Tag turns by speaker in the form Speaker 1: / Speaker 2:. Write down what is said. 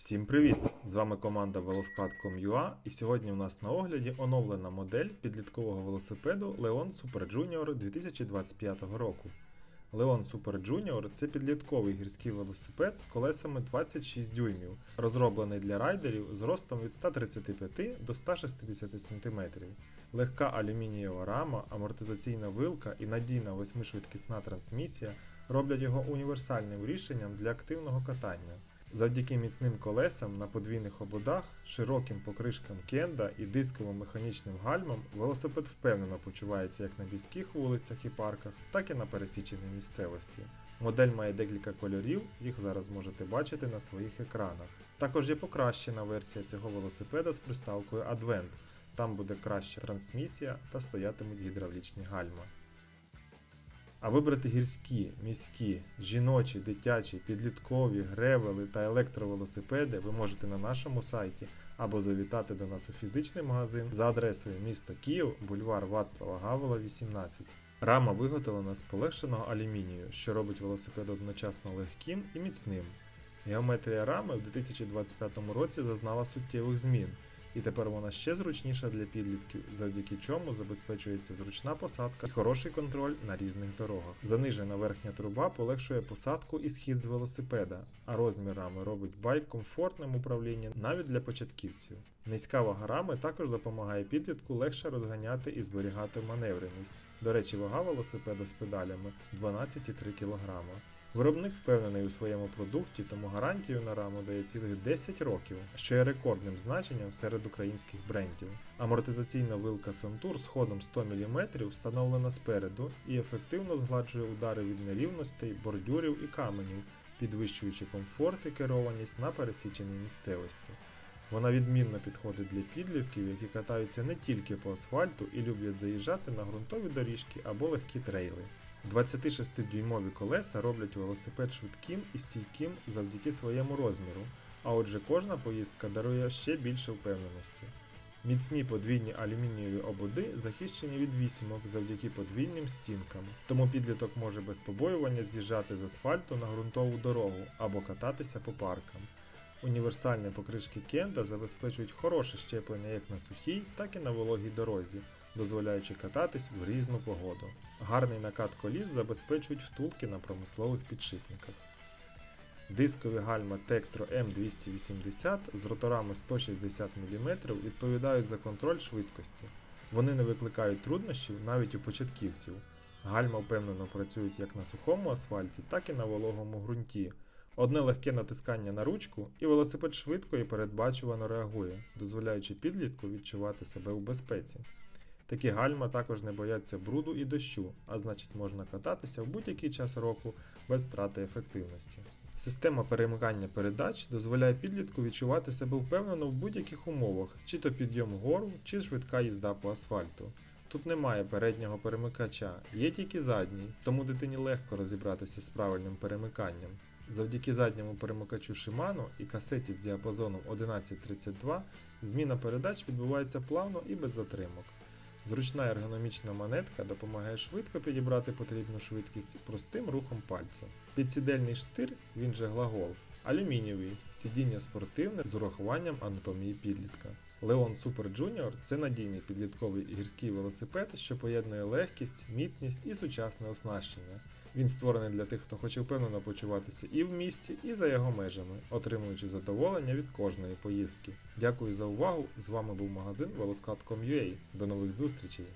Speaker 1: Всім привіт! З вами команда Велосклад.com.ua і сьогодні у нас на огляді оновлена модель підліткового велосипеду Leon Super Junior 2025 року. Leon Super Junior це підлітковий гірський велосипед з колесами 26 дюймів, розроблений для райдерів з ростом від 135 до 160 см. Легка алюмінієва рама, амортизаційна вилка і надійна восьмишвидкісна трансмісія роблять його універсальним рішенням для активного катання. Завдяки міцним колесам на подвійних ободах, широким покришкам кенда і дисково-механічним гальмам велосипед впевнено почувається як на міських вулицях і парках, так і на пересіченій місцевості. Модель має декілька кольорів, їх зараз можете бачити на своїх екранах. Також є покращена версія цього велосипеда з приставкою Advent. Там буде краща трансмісія та стоятимуть гідравлічні гальма. А вибрати гірські, міські, жіночі, дитячі, підліткові, гревели та електровелосипеди ви можете на нашому сайті або завітати до нас у фізичний магазин за адресою місто Київ, бульвар Вацлава Гавела, 18. Рама виготовлена з полегшеного алюмінію, що робить велосипед одночасно легким і міцним. Геометрія рами в 2025 році зазнала суттєвих змін, і тепер вона ще зручніша для підлітків, завдяки чому забезпечується зручна посадка і хороший контроль на різних дорогах. Занижена верхня труба полегшує посадку і схід з велосипеда, а розмір рами робить байк комфортним управлінням навіть для початківців. Низька вага рами також допомагає підлітку легше розганяти і зберігати маневреність. До речі, вага велосипеда з педалями 12,3 кг. Виробник впевнений у своєму продукті, тому гарантію на раму дає цілих 10 років, що є рекордним значенням серед українських брендів. Амортизаційна вилка Santur з ходом 100 мм встановлена спереду і ефективно згладжує удари від нерівностей, бордюрів і каменів, підвищуючи комфорт і керованість на пересіченій місцевості. Вона відмінно підходить для підлітків, які катаються не тільки по асфальту і люблять заїжджати на ґрунтові доріжки або легкі трейли. 26-дюймові колеса роблять велосипед швидким і стійким завдяки своєму розміру, а отже кожна поїздка дарує ще більше впевненості. Міцні подвійні алюмінієві ободи захищені від вісімок завдяки подвійним стінкам, тому підліток може без побоювання з'їжджати з асфальту на ґрунтову дорогу або кататися по паркам. Універсальні покришки Кенда забезпечують хороше щеплення як на сухій, так і на вологій дорозі, дозволяючи кататись в різну погоду. Гарний накат коліс забезпечують втулки на промислових підшипниках. Дискові гальма Tektro M280 з роторами 160 мм відповідають за контроль швидкості. Вони не викликають труднощів навіть у початківців. Гальма впевнено працюють як на сухому асфальті, так і на вологому ґрунті. Одне легке натискання на ручку, і велосипед швидко і передбачувано реагує, дозволяючи підлітку відчувати себе у безпеці. Такі гальма також не бояться бруду і дощу, а значить можна кататися в будь-який час року без втрати ефективності. Система перемикання передач дозволяє підлітку відчувати себе впевнено в будь-яких умовах, чи то підйом вгору, чи швидка їзда по асфальту. Тут немає переднього перемикача, є тільки задній, тому дитині легко розібратися з правильним перемиканням. Завдяки задньому перемикачу Shimano і касеті з діапазоном 1132 зміна передач відбувається плавно і без затримок. Зручна ергономічна монетка допомагає швидко підібрати потрібну швидкість простим рухом пальця. Підсідельний штир, він же глагол, алюмінієвий, сидіння спортивне з урахуванням анатомії підлітка. Leon Супер Джуніор це надійний підлітковий гірський велосипед, що поєднує легкість, міцність і сучасне оснащення. Він створений для тих, хто хоче впевнено почуватися і в місті, і за його межами, отримуючи задоволення від кожної поїздки. Дякую за увагу! З вами був магазин Велоскат.com.ua. До нових зустрічей!